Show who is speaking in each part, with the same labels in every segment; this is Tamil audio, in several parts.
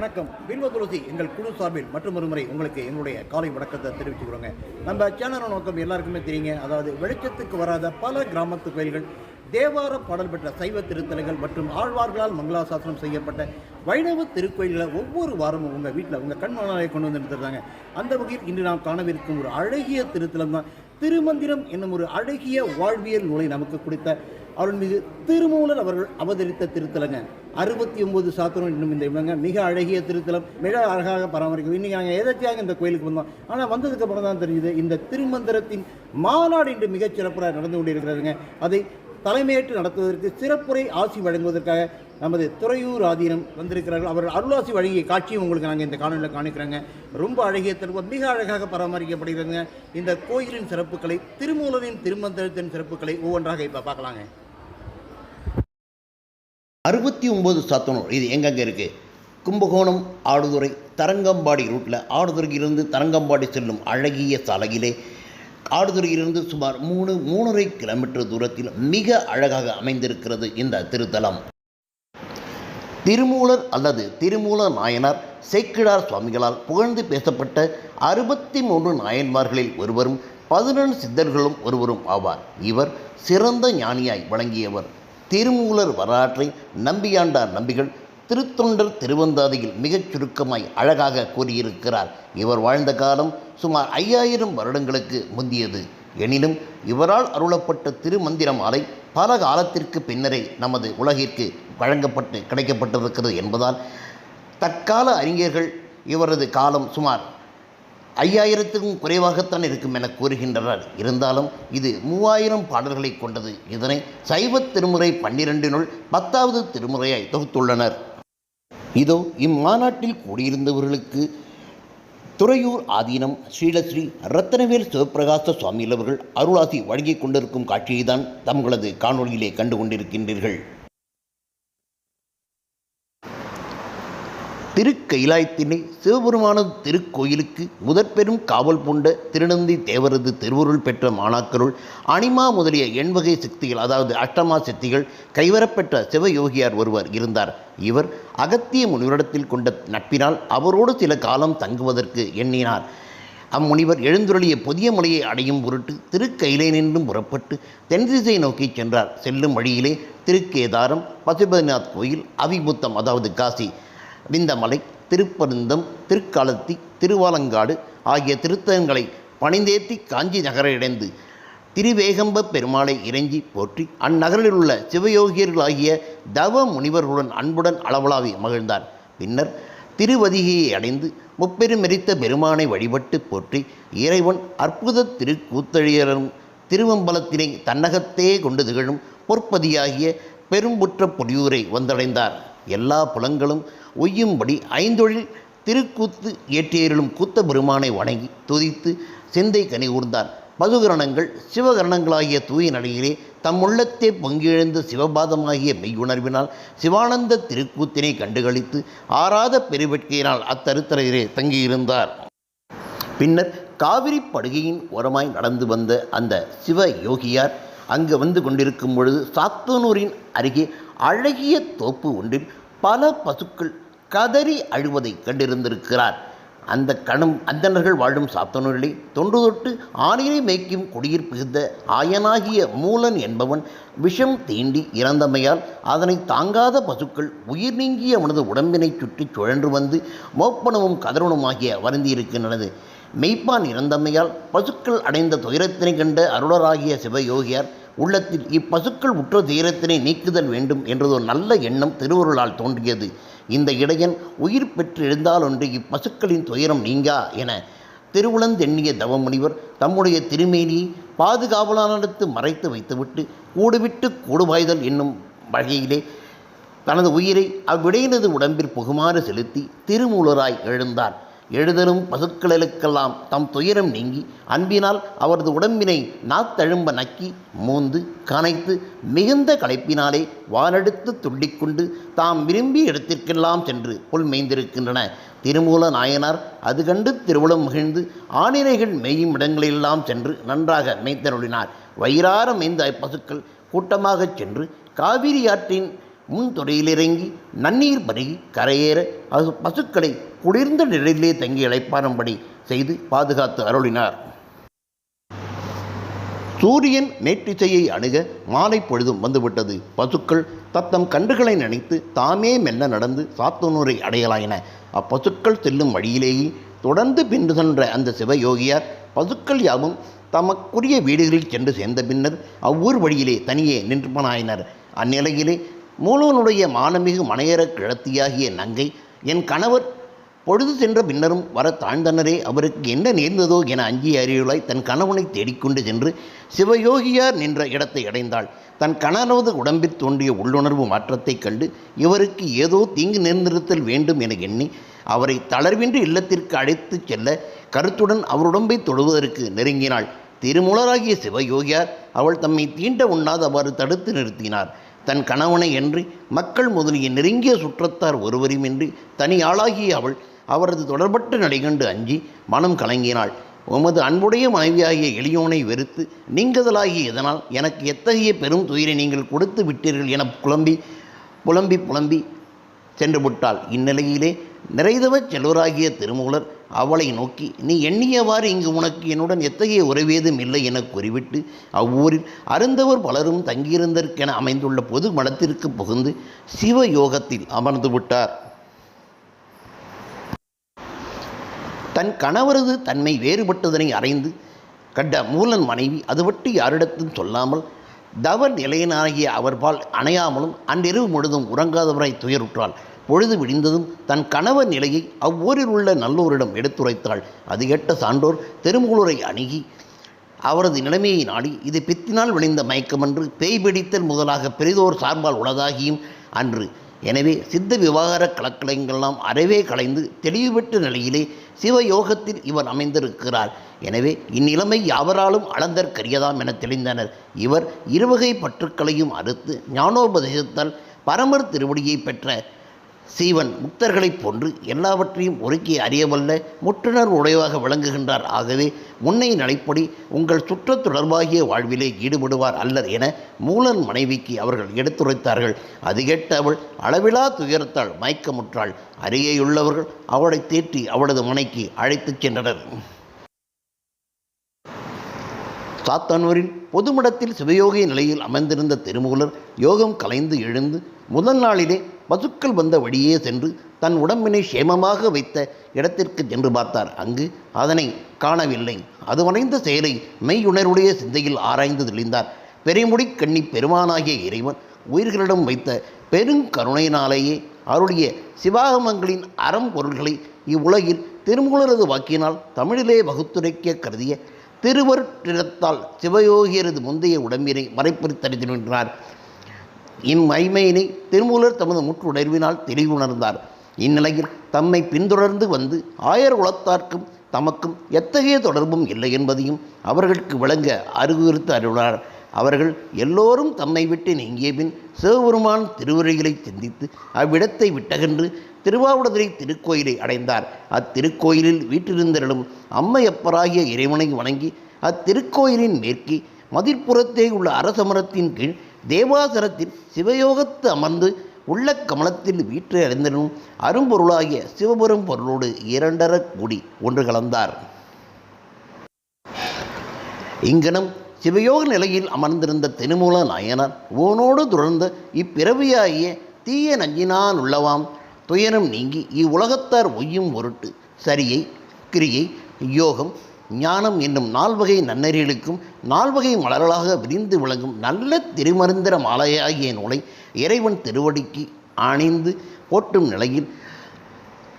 Speaker 1: வணக்கம். பில்வ துளசி எங்கள் குழு சார்பில் மற்றும் ஒரு முறை உங்களுக்கு எங்களுடைய காலை வணக்கத்தை தெரிவிச்சுக்கிறோங்க. நம்ம சேனல் நோக்கம் எல்லாருக்குமே தெரியுங்க. அதாவது வெளிச்சத்துக்கு வராத பல கிராமத்து கோயில்கள் தேவார பாடல் பெற்ற சைவ திருத்தலங்கள் மற்றும் ஆழ்வார்களால் மங்களாசாசனம் செய்யப்பட்ட வைணவ திருக்கோயில்களை ஒவ்வொரு வாரமும் உங்கள் வீட்டில் உங்கள் கண் கொண்டு வந்து நிறுத்துறாங்க அந்த வகையில் இன்று நாம் காணவிருக்கும் ஒரு அழகிய திருத்தலம் தான். திருமந்திரம் என்னும் ஒரு அழகிய வாழ்வியல் நூலை நமக்கு கொடுத்த அருள்மிகு திருமூலர் அவர்கள் அவதரித்த திருத்தலங்க. அறுபத்தி ஒன்பது சாத்திரம் இன்னும் இந்த இவங்க மிக அழகிய திருத்தலம். மிக அழகாக பராமரிக்கும். இன்னைக்கு நாங்கள் எதாச்சியாக இந்த கோயிலுக்கு வந்தோம்? ஆனால் வந்ததுக்கு அப்புறம் தான் தெரிஞ்சுது இந்த திருமந்திரத்தின் மாநாடு இன்று மிகச் சிறப்பாக நடந்து கொண்டிருக்கிறதுங்க. அதை தலைமையேற்று நடத்துவதற்கு சிறப்புரை ஆசி வழங்குவதற்காக நமது துறையூர் ஆதீனம் வந்திருக்கிறார்கள். அவர்கள் அருளாசி வழங்கிய காட்சியும் உங்களுக்கு நாங்கள் இந்த காணொலியில் காணிக்கிறோங்க. ரொம்ப அழகிய திருப்பம் மிக அழகாக பராமரிக்கப்படுகிறதுங்க. இந்த கோயிலின் சிறப்புகளை திருமூலரின் திருமந்திரத்தின் சிறப்புகளை ஒவ்வொன்றாக இப்போ பார்க்கலாங்க.
Speaker 2: அறுபத்தி ஒம்பது சாத்தனூர் இது எங்கெங்கே இருக்குது கும்பகோணம் ஆடுதுறை தரங்கம்பாடி ரூட்டில் ஆடுதுறையிலிருந்து தரங்கம்பாடி செல்லும் அழகிய சாலையிலே ஆடுதுறையிலிருந்து சுமார் மூணு மூணரை கிலோமீட்டர் தூரத்தில் மிக அழகாக அமைந்திருக்கிறது இந்த திருத்தலம். திருமூலர் அல்லது திருமூல நாயனார் சேக்கிழார் சுவாமிகளால் புகழ்ந்து பேசப்பட்ட அறுபத்தி மூன்று நாயன்மார்களில் ஒருவரும் பதினெண்டு சித்தர்களும் ஒருவரும் ஆவார். இவர் சிறந்த ஞானியாய் வழங்கியவர் திருமூலர் வரலாற்றை நம்பியாண்டார் நம்பிகள் திருத்தொண்டர் திருவந்தாதியில் மிகச் சுருக்கமாய் அழகாக கூறியிருக்கிறார். இவர் வாழ்ந்த காலம் சுமார் ஐயாயிரம் வருடங்களுக்கு முந்தியது. எனினும் இவரால் அருளப்பட்ட திருமந்திரமாலை பல காலத்திற்கு பின்னரே நமது உலகிற்கு வழங்கப்பட்டு கிடைக்கப்பட்டிருக்கிறது என்பதால் தற்கால அறிஞர்கள் இவரது காலம் சுமார் ஐயாயிரத்துக்கும் குறைவாகத்தான் இருக்கும் என கூறுகின்றனர். இருந்தாலும் இது மூவாயிரம் பாடல்களை கொண்டது. இதனை சைவ திருமுறை பன்னிரண்டினுள் பத்தாவது திருமுறையாய் தொகுத்துள்ளனர். இதோ இம்மாநாட்டில் கூடியிருந்தவர்களுக்கு துறையூர் ஆதீனம் ஸ்ரீலஸ்ரீ ரத்தனவேல் சிவபிரகாச சுவாமியில் அவர்கள் அருளாசி வழங்கிக் கொண்டிருக்கும் காட்சியை தான் தங்களது காணொளியிலே கண்டு கொண்டிருக்கின்றீர்கள். திருக்கைலாயத்தினை சிவபெருமான திருக்கோயிலுக்கு முதற்பெரும் காவல் பூண்ட திருநந்தி தேவரது திருவருள் பெற்ற மாணாக்கருள் அனிமா முதலிய எண்வகை சக்திகள் அதாவது அஷ்டமா சக்திகள் கைவரப்பெற்ற சிவயோகியார் ஒருவர் இருந்தார். இவர் அகத்திய முனிவரிடத்தில் கொண்ட நட்பினால் அவரோடு சில காலம் தங்குவதற்கு எண்ணினார். அம்முனிவர் எழுந்துருளிய புதிய மலையை அடையும் பொருட்டு திருக்கையிலே நின்றும் புறப்பட்டு தென்திசை நோக்கி சென்றார். செல்லும் வழியிலே திருக்கேதாரம் பசுபதிநாத் கோயில் அவிபுத்தம் அதாவது காசி விந்தமலை திருப்பருந்தம் திருக்களத்தி திருவாலங்காடு ஆகிய திருத்தலங்களை பணிந்தேத்தி காஞ்சி நகரடைந்து திருவேகம்ப பெருமாளை இறைஞ்சி போற்றி அந்நகரில் உள்ள சிவயோகியர்களாகிய தவ முனிவர்களுடன் அன்புடன் அளவலாவி மகிழ்ந்தார். பின்னர் திருவதிகையை அடைந்து முப்பெருமெரித்த பெருமானை வழிபட்டு போற்றி இறைவன் அற்புத திருக்கூத்தழியரும் திருவம்பலத்தினை தன்னகத்தே கொண்டு திகழும் பொற்பதியாகிய பெரும்புற்ற பொடியூரை வந்தடைந்தார். எல்லா புலங்களும் ஒய்யும்படி ஐந்தொழில் திருக்கூத்து ஏற்றியருளும் கூத்த பெருமானை வணங்கி துதித்து சிந்தை கனி ஊர்ந்தார் மதுகரணங்கள் சிவகரணங்களாகிய தூய நடையிலே தம் உள்ளத்தே பொங்கியெழுந்த சிவபாதமாகிய மெய்யுணர்வினால் சிவானந்த திருக்கூத்தினை கண்டுகளித்து ஆறாத பெருவெட்கையினால் அத்தருத்தரையிலே தங்கியிருந்தார். பின்னர் காவிரி படுகையின் ஓரமாய் நடந்து வந்த அந்த சிவ யோகியார் அங்கு வந்து கொண்டிருக்கும் பொழுது சாத்தனூரின் அருகே அழகிய தோப்பு ஒன்றில் பல பசுக்கள் கதறி அழுவதை கண்டிருந்திருக்கிறார். அந்த கணம் அந்தனர்கள் வாழும் சாத்தனூரிலே தொன்று தொட்டு ஆணிலை மேய்க்கும் குடியிர் பிகுந்த ஆயனாகிய மூலன் என்பவன் விஷம் தீண்டி இறந்தமையால் அதனை தாங்காத பசுக்கள் உயிர் நீங்கிய அவனது உடம்பினை சுற்றி சுழன்று வந்து மோப்பனமும் கதறனுமாகிய வருந்தியிருக்கின்றது மெய்ப்பான் இறந்தமையால் பசுக்கள் அடைந்த துயரத்தினை கண்ட அருளராகிய சிவயோகியார் உள்ளத்தில் இப்பசுக்கள் உற்ற துயரத்தினை நீக்குதல் வேண்டும் என்றதொரு நல்ல எண்ணம் திருவருளால் தோன்றியது. இந்த இடையன் உயிர் பெற்று எழுந்தாலொன்று இப்பசுக்களின் துயரம் நீங்கா என திருவுளந்தெண்ணிய தவமுனிவர் தம்முடைய திருமேனியை பாதுகாவலானிடத்து மறைத்து வைத்துவிட்டு கூடுவிட்டு கூடுவாய்தல் என்னும் வகையிலே தனது உயிரை அவ்விடையினது உடம்பில் புகுமாறு செலுத்தி திருமூலராய் எழுந்தார். எழுதலும் பசுக்களுக்கெல்லாம் தம் துயரம் நீங்கி அன்பினால் அவரது உடம்பினை நாத்தழும்ப நக்கி மூந்து கனைத்து மிகுந்த களைப்பினாலே வானெடுத்து துள்ளிக்கொண்டு தாம் விரும்பிய இடத்திற்கெல்லாம் சென்று புல் மேய்ந்திருக்கின்றன. திருமூல நாயனார் அது கண்டு திருவுளம் மகிழ்ந்து ஆணிரைகள் மேயும் இடங்களிலெல்லாம் சென்று நன்றாக மேய்த்தருளினார். வயிறார மேய்ந்த பசுக்கள் கூட்டமாகச் சென்று காவிரி ஆற்றின் முன்துறையிலிறங்கி நன்னீர் பருகி கரையேற அது பசுக்களை குளிர்ந்த நிழலிலே தங்கி இளைப்பாறும்படி செய்து பாதுகாத்து அருளினார். சூரியன் மேற்றிசையை அணுக மாலை பொழுதும் வந்துவிட்டது. பசுக்கள் தத்தம் கன்றுகளை நினைத்து தாமே மெல்ல நடந்து சாத்தனூரை அடையலாயின. அப்பசுக்கள் செல்லும் வழியிலேயே தொடர்ந்து பின்று சென்ற அந்த சிவயோகியார் பசுக்கள் யாவும் தமக்குரிய வீடுகளில் சென்று சேர்ந்த பின்னர் அவ்வூர் வழியிலே தனியே நின்றுபனாயினர். அந்நிலையிலே மூலவனுடைய மானமிகு மனையரக் கிழத்தியாகிய நங்கை என் கணவர் பொழுது சென்ற பின்னரும் வர தாழ்ந்தனரே அவருக்கு என்ன நேர்ந்ததோ என அஞ்சி அறிவுளாய் தன் கணவனை தேடிக்கொண்டு சென்று சிவயோகியார் நின்ற இடத்தை அடைந்தாள். தன் கணவனது உடம்பில் தோன்றிய உள்ளுணர்வு மாற்றத்தைக் கண்டு இவருக்கு ஏதோ தீங்கு நேர்ந்திருத்தல் வேண்டும் என எண்ணி அவரை தளர்வின்றி இல்லத்திற்கு அழைத்துச் செல்ல கருத்துடன் அவர் உடம்பை தொடுவதற்கு நெருங்கினாள். திருமூலராகிய சிவயோகியார் அவள் தம்மை தீண்ட உண்ணாதவாறு தடுத்து நிறுத்தினார். தன் கணவனை என்று மக்கள் முதலிய நெருங்கிய சுற்றத்தார் ஒருவருமின்றி தனி ஆளாகிய அவள் அவரது தொடர்பற்ற நடைகண்டு அஞ்சி மனம் கலங்கினாள். உமது அன்புடைய மனைவியாகிய எளியோனை வெறுத்து நீங்குதலாகிய இதனால் எனக்கு எத்தகைய பெரும் துயிரை நீங்கள் கொடுத்து விட்டீர்கள் என புலம்பி புலம்பி புலம்பி சென்று விட்டாள். இந்நிலையிலே நிறைதவச் செல்வராகிய திருமூலர் அவளை நோக்கி நீ எண்ணியவாறு இங்கு உனக்கு என்னுடன் எத்தகைய உறவேதும் இல்லை என கூறிவிட்டு அவ்வூரில் அருந்தவர் பலரும் தங்கியிருந்தற்கென அமைந்துள்ள பொது மடத்திற்கு புகுந்து சிவயோகத்தில் அமர்ந்து விட்டார். தன் கணவரது தன்மை வேறுபட்டதனை அறைந்து கண்ட மூலன் மனைவி அது பற்றி யாரிடத்தும் சொல்லாமல் தவ நிலையனாகிய அவர்பால் அணையாமலும் அன்றிரவு முழுதும் உறங்காதவராய் துயருற்றாள். பொழுது விடிந்ததும் தன் கணவர் நிலையை அவ்வூரில் உள்ள நல்லோரிடம் எடுத்துரைத்தாள். அது கேட்ட சான்றோர் திருமூலரை அணுகி அவரது நிலைமையை நாடி இது பித்தினால் விளைந்த மயக்கமன்று பேய் பிடித்தல் முதலாக பெரிதோர் சார்பால் உளதாகியும் அன்று. எனவே சித்த விவகார கலக்கலங்கள்லாம் அறவே கலைந்து தெளிவு பெற்ற நிலையிலே சிவயோகத்தில் இவர் அமைந்திருக்கிறார். எனவே இந்நிலைமை யாவராலும் அளந்தற்கரியதாம் என தெளிந்தனர். இவர் இருவகை பற்றுக்களையும் அறுத்து ஞானோபதேசத்தால் பரமர் திருவடியை பெற்ற சீவன் முக்தர்களைப் போன்று எல்லாவற்றையும் ஒருக்கி அறியவல்ல முற்றுணர் உடையவாக விளங்குகின்றார். ஆகவே முன்னை நடைப்படி உங்கள் சுற்றத் தொடர்பாகிய வாழ்விலே ஈடுபடுவார் அல்லர் என மூலன் மனைவிக்கு அவர்கள் எடுத்துரைத்தார்கள். அது கேட்ட அவள் அளவிலா துயரத்தால் மயக்கமுற்றாள். அருகேயுள்ளவர்கள் அவளை தேற்றி அவளது மனைக்கு அழைத்துச் சென்றனர். சாத்தானூரில் பொதுமடத்தில் சிவயோகி நிலையில் அமர்ந்திருந்த திருமூலர் யோகம் கலைந்து எழுந்து முதல் நாளிலே பசுக்கள் வந்த வழியே சென்று தன் உடம்பினை சேமமாக வைத்த இடத்திற்கு சென்று பார்த்தார். அங்கு அதனை காணவில்லை. அது மறைந்த செயலை மெய்யுணர்வுடைய சிந்தையில் ஆராய்ந்து தெளிந்தார். பெருமுடி கண்ணி பெருமானாகிய இறைவன் உயிர்களிடம் வைத்த பெருங்கருணையினாலேயே அவருடைய சிவாகமங்களின் அறம் பொருள்களை இவ்வுலகில் திருமூலரது வாக்கினால் தமிழிலே வகுத்துரைக்க கருதிய திருவருட்டிடத்தால் சிவயோகியரது முந்தைய உடம்பினை மறைப்பறித்தறிந்து நின்றார் இம்மைமையினை திருமூலர் தமது முற்றுணர்வினால் தெளிவுணர்ந்தார். இந்நிலையில் தம்மை பின்தொடர்ந்து வந்து ஆயர் குலத்தார்க்கும் தமக்கும் எத்தகைய தொடர்பும் இல்லை என்பதையும் அவர்களுக்கு விளங்க அறிவுறுத்து அருளார். அவர்கள் எல்லோரும் தம்மை விட்டு நீங்கிய பின் சிவபெருமான் திருவுரைகளை சிந்தித்து அவ்விடத்தை விட்டகன்று திருவாவடுதுறை திருக்கோயிலை அடைந்தார். அத்திருக்கோயிலில் வீற்றிருந்தரிடம் அம்மையப்பராகிய இறைவனை வணங்கி அத்திருக்கோயிலின் மேற்கே மதிர்ப்புறத்தே உள்ள அரசமரத்தின் கீழ் தேவாசரத்தில் சிவயோகத்து அமர்ந்து உள்ள கமலத்தில் வீற்றை அடைந்தனும் அரும்பொருளாகிய சிவபெரும் பொருளோடு இரண்டர கூடி ஒன்று கலந்தார். இங்கனம் சிவயோக நிலையில் அமர்ந்திருந்த திருமூல நாயனார் ஓனோடு துறந்த இப்பிறவியாகிய தீய நஞ்சினான் உள்ளவாம். துயரம் நீங்கி இவ்வுலகத்தார் ஒய்யும் பொருட்டு சரியை கிரியை யோகம் ஞானம் என்னும் நால்வகை நன்னறிகளுக்கும் நால்வகை மலர்களாக விரிந்து விளங்கும் நல்ல திருமருந்திர மாலையாகிய நூலை இறைவன் திருவடிக்கு அணிந்து போற்றும் நிலையில்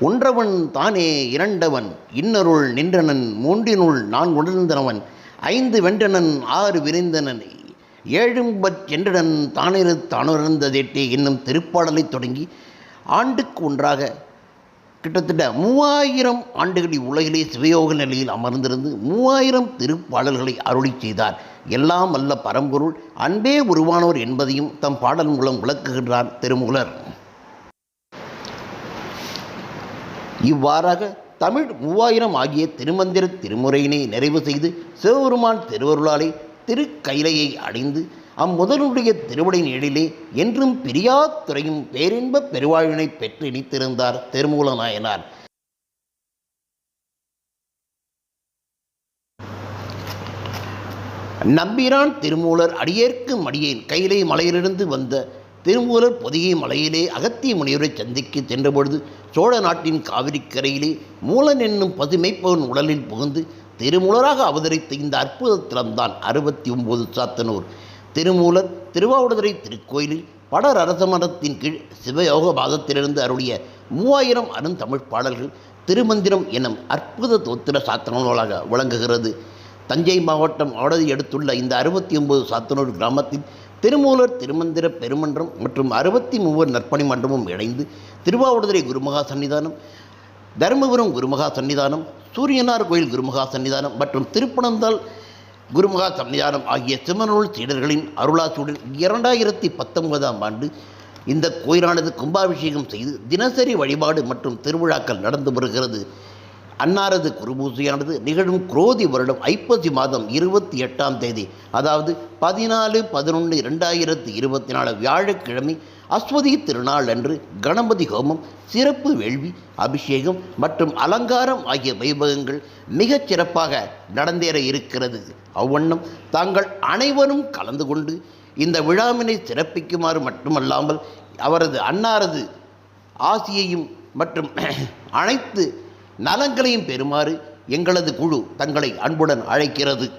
Speaker 2: ஒன்றவன் தானே இரண்டவன் இன்னருள் நின்றனன் மூன்றினுள் நான் உணர்ந்தனவன் ஐந்து வென்றனன் ஆறு விரிந்தனன். ஏழும்பற் என்றடன் தானிரு தானுணர்ந்ததேட்டே என்னும் திருப்பாடலைத் தொடங்கி ஆண்டுக்கு ஒன்றாக கிட்டத்தட்ட மூவாயிரம் ஆண்டுகளில் உலகிலே சிவயோக நிலையில் அமர்ந்திருந்து மூவாயிரம் திருப்பாடல்களை அருளி செய்தார். எல்லாம் அல்ல பரம்பொருள் அன்பே உருவானோர் என்பதையும் தம் பாடல் மூலம் விளக்குகின்றார் திருமூலர். இவ்வாறாக தமிழ் மூவாயிரம் ஆகிய திருமந்திர திருமுறையினை நிறைவு செய்து சிவபெருமான் திருவருளாலே திருக்கைலையை அடைந்து அம்முதலுடைய திருவடை நிழலிலே என்றும் பிரியா துறையும் பேரின்பப் பெருவாழ்வினை பெற்று இணைத்திருந்தார் திருமூல நாயனார். நம்பிரான் திருமூலர் அடியேற்கு மடியேன் கைலை மலையிலிருந்து வந்த திருமூலர் பொதிகை மலையிலே அகத்திய முனிவரை சந்திக்க சென்றபொழுது சோழ நாட்டின் காவிரிக்கரையிலே மூலன் என்னும் பசுமைப்பவன் உடலில் புகுந்து திருமூலராக அவதரித்த இந்த அற்புதத்திலம்தான் அறுபத்தி ஒன்பது சாத்தனூர். திருமூலர் திருவாவடுதுறை திருக்கோயிலில் படர் அரச மரத்தின் கீழ் சிவயோக பாதத்திலிருந்து அருளிய மூவாயிரம் அருந்தமிழ் பாடல்கள் திருமந்திரம் எனும் அற்புத தோத்திர சாத்தன நூலாக விளங்குகிறது. தஞ்சை மாவட்டம் ஆவடதி எடுத்துள்ள இந்த அறுபத்தி ஒன்பது சாத்தனூர் கிராமத்தில் திருமூலர் திருமந்திர பெருமன்றம் மற்றும் அறுபத்தி மூவர் நற்பணி மன்றமும் இணைந்து திருவாவடுதுறை குருமகா சன்னிதானம் தருமபுரம் குருமகா சன்னிதானம் சூரியனார் கோயில் குருமகா சன்னிதானம் மற்றும் திருப்பனந்தாள் குருமகா சன்னிதானம் ஆகிய சிவனூல் சீடர்களின் அருளாசியுடன் இரண்டாயிரத்தி பத்தொன்பதாம் ஆண்டு இந்த கோயிலானது கும்பாபிஷேகம் செய்து தினசரி வழிபாடு மற்றும் திருவிழாக்கள் நடந்து வருகிறது. அன்னாரது குருபூசையானது நிகழும் குரோதி வருடம் ஐப்பசி மாதம் இருபத்தி எட்டாம் தேதி அதாவது பதினாலு பதினொன்று இரண்டாயிரத்தி இருபத்தி நாலு வியாழக்கிழமை அஸ்வதி திருநாள் அன்று கணபதி ஹோமம் சிறப்பு வேள்வி அபிஷேகம் மற்றும் அலங்காரம் ஆகிய வைபவங்கள் மிகச் சிறப்பாக நடந்தேற இருக்கிறது. அவ்வண்ணம் தாங்கள் அனைவரும் கலந்து கொண்டு இந்த விழாவினை சிறப்பிக்குமாறு மட்டுமல்லாமல் அவரது அன்னாரது ஆசியையும் மற்றும் அனைத்து நலங்களையும் பெறுமாறு எங்களது குழு தங்களை அன்புடன் அழைக்கிறது.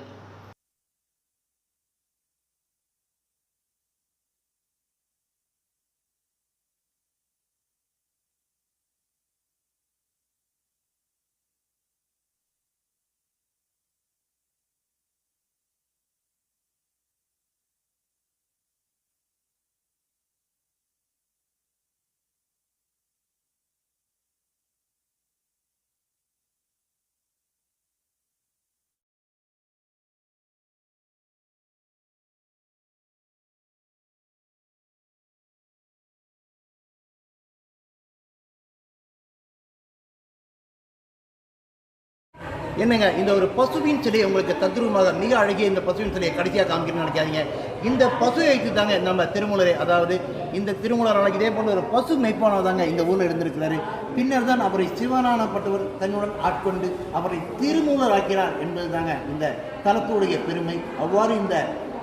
Speaker 1: என்னங்க இந்த ஒரு பசுவின் சிலை உங்களுக்கு தத்ரூபமாக மிக அழகிய இந்த பசுவின் சிலையை கடைசியாக காமிக்கணும்னு நினைக்காதீங்க. இந்த பசுவை வைத்து தாங்க நம்ம திருமூலரை அதாவது இந்த திருமூலரால் இதே போல ஒரு பசு மெய்ப்பானவர் தாங்க இந்த ஊரில் இருந்திருக்கிறாரு. பின்னர் தான் அவரை சிவனானப்பட்டவர் தன்னுடன் ஆட்கொண்டு அவரை திருமூலர் ஆக்கிறார் என்பது தாங்க இந்த தலத்துடைய பெருமை. அவ்வாறு இந்த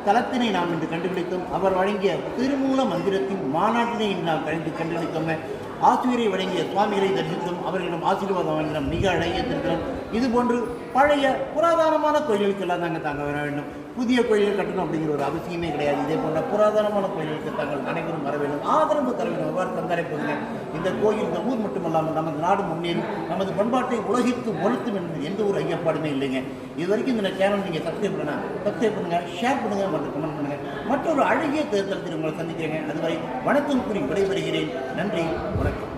Speaker 1: தலத்தினை நாம் இன்று கண்டுபிடித்தோம். அவர் வழங்கிய திருமூல மந்திரத்தின் மாநாட்டினை இன்று நாம் கண்டு கண்டுபிடித்தோங்க ஆசிரியரை வழங்கிய சுவாமிகளை தரிசித்தோம். அவர்களிடம் ஆசீர்வாதம் வாங்கினோம். மிக அழகிய திருத்தலம் இது போன்று பழைய புராதனமான கோயில்களுக்கெல்லாம் தாங்க தாங்க வர வேண்டும். புதிய கோயில்கள் கட்டணும் அப்படிங்கிற ஒரு அவசியமே கிடையாது. இதே போன்ற புராதனமான கோயில்களுக்கு தாங்கள் அனைவரும் வர வேண்டும். ஆதரவு தர வேண்டும். எவ்வாறு தந்தாரை இந்த கோயில் இந்த ஊர் மட்டுமல்லாமல் நமது நாடு முன்னேறும் நமது பண்பாட்டை உலகிற்கு ஒழுத்தும் என்பது எந்த ஒரு ஐயப்பாடுமே இல்லைங்க. இது வரைக்கும் இந்த சேனல் நீங்கள் சப்ஸ்கிரைப் பண்ணுங்க. சப்ஸ்கிரைப் பண்ணுங்க ஷேர் பண்ணுங்க. மற்றும் கமெண்ட் மற்றொரு அழகிய தேர்தலத்தில் உங்களை சந்திக்கிறேன். அதுவரை வணக்கம் கூறி விடைபெறுகிறேன். நன்றி வணக்கம்.